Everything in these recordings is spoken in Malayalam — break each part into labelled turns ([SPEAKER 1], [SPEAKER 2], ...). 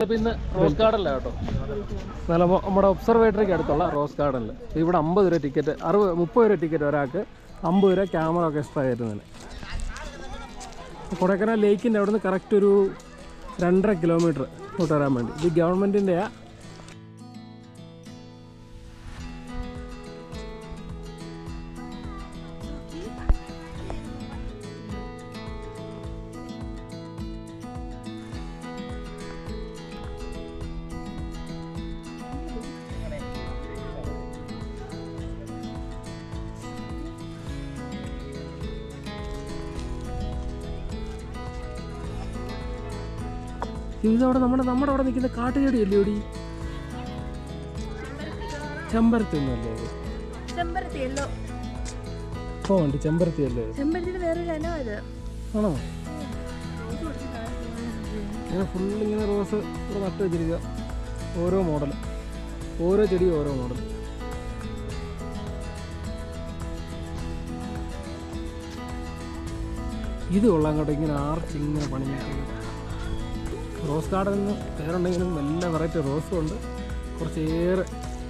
[SPEAKER 1] ഇന്ന് റോസ് ഗാർഡനില്ല കേട്ടോ. നല്ല നമ്മുടെ ഒബ്സർവേറ്ററിക്ക് അടുത്തുള്ള റോസ് ഗാർഡനിൽ ഇവിടെ അമ്പത് രൂപ ടിക്കറ്റ് അറുപത് മുപ്പത് രൂപ ടിക്കറ്റ് ഒരാൾക്ക് അമ്പത് രൂപ ക്യാമറ ഒക്കെ എക്സ്ട്രാ ആയിരുന്നതിന് കൊടൈക്കനാൽ ലേക്കിന്റെ അവിടെ നിന്ന് കറക്റ്റ് ഒരു രണ്ടര കിലോമീറ്റർ തൊട്ട് വരാൻ വേണ്ടി. ഇത് ഗവൺമെന്റിന്റെയാ ഇതവിടെ നമ്മുടെ നമ്മുടെ അവിടെ നിൽക്കുന്ന കാട്ടുചെടി അല്ലേ ഓടി ചെമ്പരത്തി ഒന്നുമല്ലേ ഓ ഉണ്ട് ചെമ്പരത്തി അല്ലേ ആണോ? ഇങ്ങനെ ഫുള്ള് ഇങ്ങനെ റോസ് ഇവിടെ നട്ട് വെച്ചിരിക്കുക ഓരോ മോഡൽ ഓരോ ചെടി ഓരോ മോഡൽ ഇത് കൊള്ളാം കേട്ടോ ഇങ്ങനെ ആർച്ച് ഇങ്ങനെ പണിഞ്ഞിട്ട് റോസ് ഗാർഡനിൽ പേരുണ്ടെങ്കിലും നല്ല വെറൈറ്റി റോസും ഉണ്ട്. കുറച്ചേറെ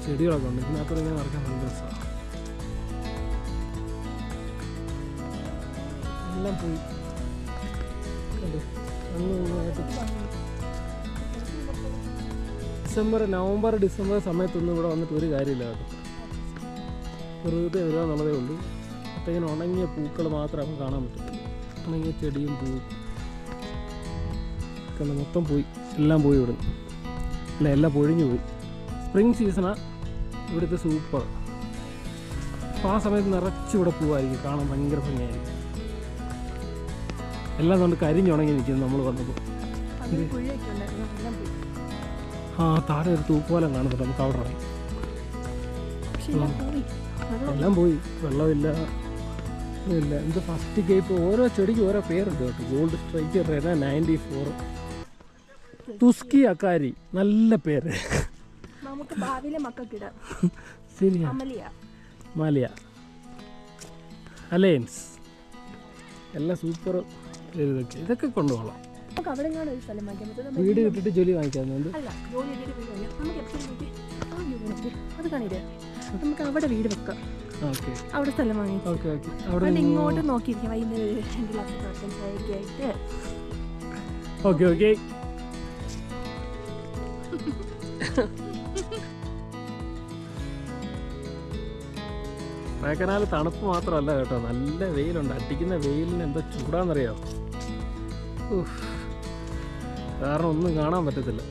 [SPEAKER 1] ചെടികളൊക്കെ ഉണ്ട്. ഇതിനകത്ത് ഇങ്ങനെ നടക്കാൻ നല്ല രസമാണ് എല്ലാം പോയി. ഡിസംബർ നവംബർ ഡിസംബർ സമയത്തൊന്നും ഇവിടെ വന്നിട്ട് ഒരു കാര്യമില്ല വെറുതെ വരിക എന്നുള്ളതേ ഉള്ളൂ. അപ്പം ഇങ്ങനെ ഉണങ്ങിയ പൂക്കൾ മാത്രമേ നമുക്ക് കാണാൻ പറ്റുള്ളൂ ഉണങ്ങിയ ചെടിയും പൂവും. കണ്ടോ മൊത്തം പോയി എല്ലാം പോയി ഇവിടുന്ന്. അല്ല എല്ലാം പൊഴിഞ്ഞു പോയി. സ്പ്രിങ് സീസണാണ് ഇവിടുത്തെ സൂപ്പർ അപ്പോൾ ആ സമയത്ത് നിറച്ച് ഇവിടെ പൂവായിരിക്കും കാണാൻ ഭയങ്കര ഭംഗിയായിരിക്കും. എല്ലാം കൊണ്ട് കരിഞ്ഞുണങ്ങി നിൽക്കുന്നു നമ്മൾ വന്നപ്പോൾ ആ താഴെ ഒരു തൂക്കുപാലം കാണുന്നുണ്ട് നമുക്ക് അവിടെ ഇറങ്ങി.
[SPEAKER 2] എല്ലാം പോയി.
[SPEAKER 1] എല്ലാം പോയി. വെള്ളമില്ല ഇല്ല എന്ത് ഫസ്റ്റ് കേപ്പ് ഓരോ ചെടിക്ക് ഓരോ പേരുണ്ട് കേട്ടോ. ഗോൾഡ് സ്ട്രൈക്ക് റെന നയന്റി ഫോർ തുസ്കി അക്കാരി നല്ല പേര്.
[SPEAKER 2] നമുക്ക് ഭാവിയിലെ മക്കൾക്കിടാം.
[SPEAKER 1] ശരിയാ. മാലിയ. അലയൻസ്. എല്ലാം സൂപ്പർ ഇതൊക്കെ. കൊണ്ടുപോകണം.
[SPEAKER 2] സ്ഥലം
[SPEAKER 1] വീട് കിട്ടിട്ട് ജോലി വാങ്ങിക്കാറുണ്ട്.
[SPEAKER 2] നമുക്ക് അവിടെ വീട് വെക്കാം. അവിടെ സ്ഥലം ഇങ്ങോട്ട് നോക്കിയിരിക്കാം. വൈകുന്നേരം
[SPEAKER 1] ഓക്കെ ഓക്കെ. കൊടൈക്കനാൽ തണുപ്പ് മാത്രമല്ല കേട്ടോ. നല്ല വെയിലുണ്ട്. അടിക്കുന്ന വെയിലിന് എന്താ ചൂടാന്നറിയോ? കാരണം ഒന്നും കാണാൻ പറ്റത്തില്ല.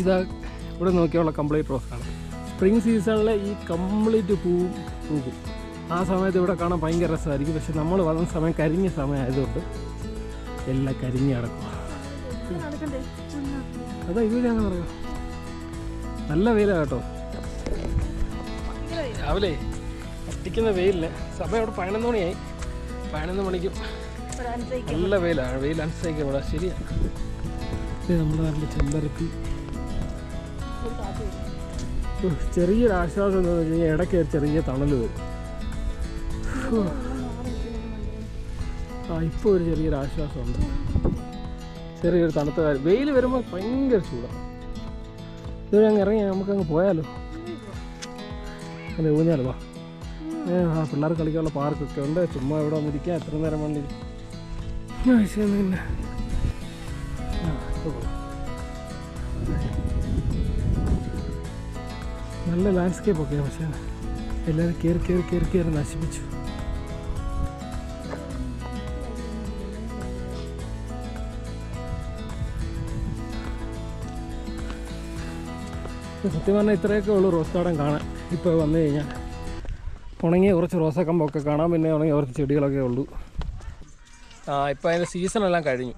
[SPEAKER 1] ഇതാ ഇവിടെ നോക്കിയുള്ള കംപ്ലീറ്റ് റോസാണ് സ്പ്രിംഗ് സീസണിലെ ഈ കംപ്ലീറ്റ് പൂവും പൂക്കും. ആ സമയത്ത് ഇവിടെ കാണാൻ ഭയങ്കര രസമായിരിക്കും. പക്ഷെ നമ്മൾ വന്ന സമയം കരിഞ്ഞ സമയമായതുകൊണ്ട് എല്ലാം കരിഞ്ഞ് കിടക്കും. അതാ ഇവിടെ അങ്ങനെ പറയാം? നല്ല വെയിലാണ് കേട്ടോ. രാവിലെ കത്തിക്കുന്ന വെയിലിന് സമയം അവിടെ പതിനൊന്ന് മണിയായി. പതിനൊന്ന് മണിക്കും നല്ല വെയിലാണ് വെയിൽ അനുസരിക്കുക ഇവിടെ. ശരിയാണ് നമ്മുടെ നാട്ടിൽ ചെമ്പരത്തി. ചെറിയൊരു ആശ്വാസം എന്താണെന്ന് വെച്ച് കഴിഞ്ഞാൽ ഇടയ്ക്ക് ചെറിയ തണൽ വരും. ആ ഇപ്പോൾ ഒരു ചെറിയൊരു ആശ്വാസമുണ്ട്. ചെറിയൊരു തണുത്ത കാര്യം. വെയിൽ വരുമ്പോൾ ഭയങ്കര ചൂടാണ് ഇതുവരെ അങ്ങ് ഇറങ്ങി നമുക്കങ്ങ് പോയാലോ? അതെ ഊഞ്ഞാലോ? വാ. ആ പിള്ളേർ കളിക്കാനുള്ള പാർക്കൊക്കെ ഉണ്ട്. ചുമ്മാ ഇവിടെ വന്നിരിക്കുക എത്ര നേരം വേണ്ടി. പിന്നെ. നല്ല ലാൻഡ്സ്കേപ്പ് ഒക്കെ പക്ഷേ. എല്ലാവരും കയറി കയറി കയറി കയറി നശിപ്പിച്ചു. സത്യം പറഞ്ഞാൽ ഇത്രയൊക്കെ ഉള്ളൂ റോസ് ഗാർഡൻ കാണാൻ. ഇപ്പോൾ വന്നു കഴിഞ്ഞാൽ ഉണങ്ങിയ കുറച്ച് റോസക്കമ്പൊക്കെ കാണാം പിന്നെ ഉണങ്ങിയ കുറച്ച് ചെടികളൊക്കെ ഉള്ളൂ. ആ ഇപ്പോൾ അതിന്റെ സീസണെല്ലാം കഴിഞ്ഞു.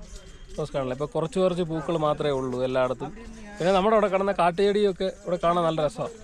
[SPEAKER 1] റോസ് ഗാർഡനിൽ ഇപ്പോൾ കുറച്ച് കുറച്ച് പൂക്കൾ മാത്രമേ ഉള്ളൂ എല്ലായിടത്തും. പിന്നെ നമ്മുടെ അവിടെ കിടന്ന കാട്ടുചെടിയൊക്കെ ഇവിടെ കാണാൻ നല്ല രസമാണ്